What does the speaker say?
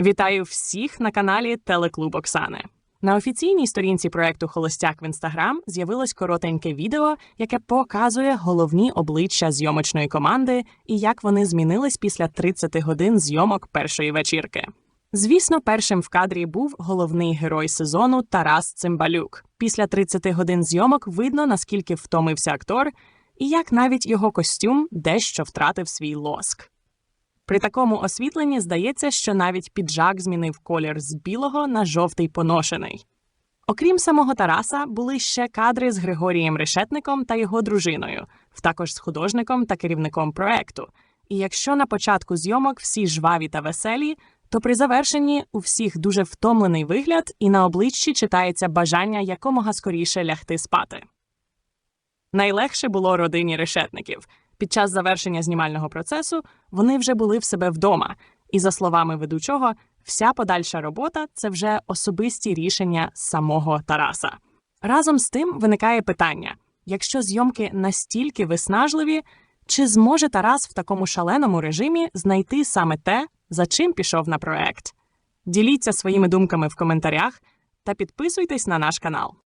Вітаю всіх на каналі Телеклуб Оксани. На офіційній сторінці проекту Холостяк в інстаграм з'явилось коротеньке відео, яке показує головні обличчя зйомочної команди і як вони змінились після 30 годин зйомок першої вечірки. Звісно, першим в кадрі був головний герой сезону Тарас Цимбалюк. Після 30 годин зйомок видно, наскільки втомився актор, і як навіть його костюм дещо втратив свій лоск. При такому освітленні здається, що навіть піджак змінив колір з білого на жовтий поношений. Окрім самого Тараса, були ще кадри з Григорієм Решетником та його дружиною, також з художником та керівником проекту. І якщо на початку зйомок всі жваві та веселі, то при завершенні у всіх дуже втомлений вигляд, і на обличчі читається бажання якомога скоріше лягти спати. Найлегше було родині решетників. Під час завершення знімального процесу вони вже були в себе вдома, і, за словами ведучого, вся подальша робота це вже особисті рішення самого Тараса. Разом з тим виникає питання: якщо зйомки настільки виснажливі, чи зможе Тарас в такому шаленому режимі знайти саме те, за чим пішов на проект? Діліться своїми думками в коментарях та підписуйтесь на наш канал.